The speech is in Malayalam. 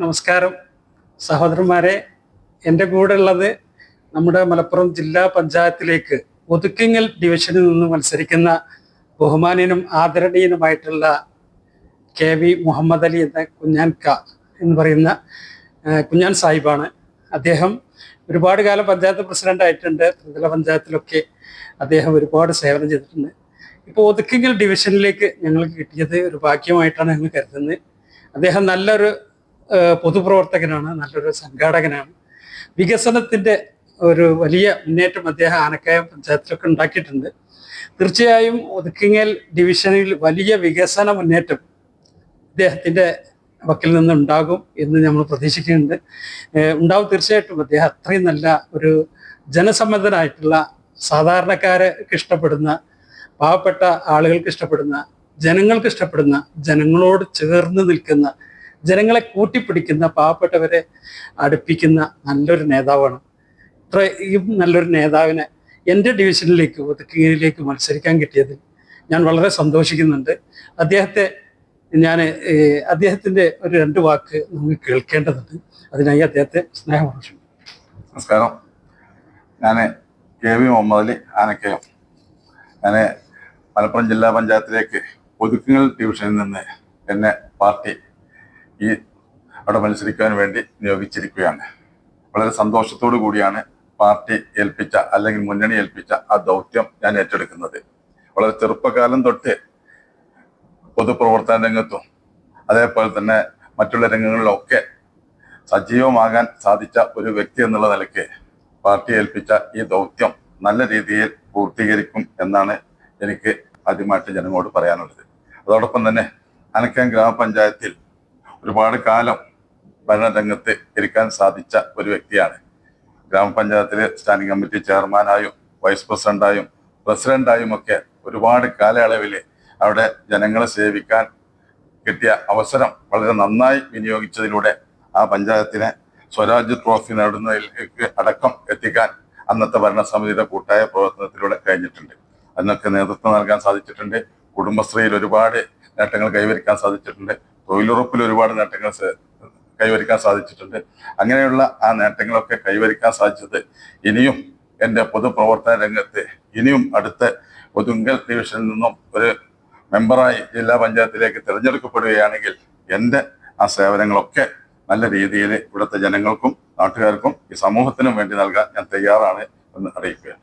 നമസ്കാരം. സഹോദരന്മാരെ എന്റെ കൂടെ ഉള്ളത് നമ്മുടെ മലപ്പുറം ജില്ലാ പഞ്ചായത്തിലേക്ക് ഒതുക്കിങ്ങൽ ഡിവിഷനിൽ നിന്ന് മത്സരിക്കുന്ന ബഹുമാനീയനും ആദരണീയനുമായിട്ടുള്ള കെ വി മുഹമ്മദ് അലി എന്ന കുഞ്ഞാൻ ക എന്ന് പറയുന്ന കുഞ്ഞാൻ സാഹിബാണ്. അദ്ദേഹം ഒരുപാട് കാലം പഞ്ചായത്ത് പ്രസിഡന്റ് ആയിട്ടുണ്ട്. ത്രിതല പഞ്ചായത്തിലൊക്കെ അദ്ദേഹം ഒരുപാട് സേവനം ചെയ്തിട്ടുണ്ട്. ഇപ്പോൾ ഒതുക്കിങ്ങൽ ഡിവിഷനിലേക്ക് ഞങ്ങൾക്ക് കിട്ടിയത് ഒരു ഭാഗ്യമായിട്ടാണ് ഞങ്ങൾ കരുതുന്നത്. അദ്ദേഹം നല്ലൊരു പൊതുപ്രവർത്തകനാണ് നല്ലൊരു സംഘാടകനാണ്. വികസനത്തിന്റെ ഒരു വലിയ മുന്നേറ്റം അദ്ദേഹം ആനക്കയം പഞ്ചായത്തിലൊക്കെ ഉണ്ടാക്കിയിട്ടുണ്ട്. തീർച്ചയായും ഒതുക്കിങ്ങൽ ഡിവിഷനിൽ വലിയ വികസന മുന്നേറ്റം അദ്ദേഹത്തിന്റെ വക്കിൽ നിന്ന് ഉണ്ടാകും എന്ന് നമ്മൾ പ്രതീക്ഷിക്കുന്നുണ്ട്. ഉണ്ടാവും തീർച്ചയായിട്ടും. അദ്ദേഹം അത്രയും നല്ല ഒരു ജനസമ്മതനായിട്ടുള്ള സാധാരണക്കാർക്ക് ഇഷ്ടപ്പെടുന്ന പാവപ്പെട്ട ആളുകൾക്ക് ഇഷ്ടപ്പെടുന്ന ജനങ്ങൾക്ക് ഇഷ്ടപ്പെടുന്ന ജനങ്ങളോട് ചേർന്ന് നിൽക്കുന്ന ജനങ്ങളെ കൂട്ടിപ്പിടിക്കുന്ന പാവപ്പെട്ടവരെ അടുപ്പിക്കുന്ന നല്ലൊരു നേതാവാണ്. ഇത്രയും നല്ലൊരു നേതാവിനെ എന്റെ ഡിവിഷനിലേക്ക് ഒതുക്കിയിലേക്ക് മത്സരിക്കാൻ കിട്ടിയതിൽ ഞാൻ വളരെ സന്തോഷിക്കുന്നുണ്ട്. അദ്ദേഹത്തെ ഞാൻ അദ്ദേഹത്തിന്റെ ഒരു രണ്ട് വാക്ക് നമുക്ക് കേൾക്കേണ്ടതുണ്ട്. അതിനായി അദ്ദേഹത്തെ സ്നേഹമാണ് നമസ്കാരം. ഞാൻ കെ വി മുഹമ്മദ് അലി ആനക്കയം. ഞാൻ മലപ്പുറം ജില്ലാ പഞ്ചായത്തിലേക്ക് ഒതുക്കുങ്ങൽ ഡിവിഷനിൽ നിന്ന് എന്നെ പാർട്ടി ഈ അവിടെ മത്സരിക്കാൻ വേണ്ടി നിയോഗിച്ചിരിക്കുകയാണ്. വളരെ സന്തോഷത്തോടു കൂടിയാണ് പാർട്ടി ഏൽപ്പിച്ച അല്ലെങ്കിൽ മുന്നണി ഏൽപ്പിച്ച ആ ദൗത്യം ഞാൻ ഏറ്റെടുക്കുന്നത്. വളരെ ചെറുപ്പകാലം തൊട്ട് പൊതുപ്രവർത്തന രംഗത്തും അതേപോലെ തന്നെ മറ്റുള്ള രംഗങ്ങളിലൊക്കെ സജീവമാകാൻ സാധിച്ച ഒരു വ്യക്തി എന്നുള്ള നിലയ്ക്ക് പാർട്ടി ഏൽപ്പിച്ച ഈ ദൗത്യം നല്ല രീതിയിൽ പൂർത്തീകരിക്കും എന്നാണ് എനിക്ക് ആദ്യമായിട്ട് ജനങ്ങളോട് പറയാനുള്ളത്. അതോടൊപ്പം തന്നെ അനക്കം ഗ്രാമപഞ്ചായത്തിൽ ഒരുപാട് കാലം ഭരണരംഗത്ത് ഇരിക്കാൻ സാധിച്ച ഒരു വ്യക്തിയാണ്. ഗ്രാമപഞ്ചായത്തിലെ സ്റ്റാൻഡിംഗ് കമ്മിറ്റി ചെയർമാനായും വൈസ് പ്രസിഡന്റായും പ്രസിഡന്റായും ഒക്കെ ഒരുപാട് കാലയളവിൽ അവിടെ ജനങ്ങളെ സേവിക്കാൻ കിട്ടിയ അവസരം വളരെ നന്നായി വിനിയോഗിച്ചതിലൂടെ ആ പഞ്ചായത്തിനെ സ്വരാജ് ട്രോഫി നേടുന്നതിലേക്ക് അടക്കം എത്തിക്കാൻ അന്നത്തെ ഭരണസമിതിയുടെ കൂട്ടായ പ്രവർത്തനത്തിലൂടെ കഴിഞ്ഞിട്ടുണ്ട്. അതിനൊക്കെ നേതൃത്വം നൽകാൻ സാധിച്ചിട്ടുണ്ട്. കുടുംബശ്രീയിൽ ഒരുപാട് നേട്ടങ്ങൾ കൈവരിക്കാൻ സാധിച്ചിട്ടുണ്ട്. തൊഴിലുറപ്പിൽ ഒരുപാട് നേട്ടങ്ങൾ കൈവരിക്കാൻ സാധിച്ചിട്ടുണ്ട്. അങ്ങനെയുള്ള ആ നേട്ടങ്ങളൊക്കെ കൈവരിക്കാൻ സാധിച്ചത് ഇനിയും എന്റെ പൊതുപ്രവർത്തന രംഗത്ത് ഇനിയും അടുത്ത ഒതുങ്കൽ ഡിവിഷനിൽ നിന്നും ഒരു മെമ്പറായി ജില്ലാ പഞ്ചായത്തിലേക്ക് തിരഞ്ഞെടുക്കപ്പെടുകയാണെങ്കിൽ എന്റെ ആ സേവനങ്ങളൊക്കെ നല്ല രീതിയിൽ ഇവിടുത്തെ ജനങ്ങൾക്കും നാട്ടുകാർക്കും ഈ സമൂഹത്തിനും വേണ്ടി നൽകാൻ ഞാൻ തയ്യാറാണ് എന്ന് അറിയിക്കുകയാണ്.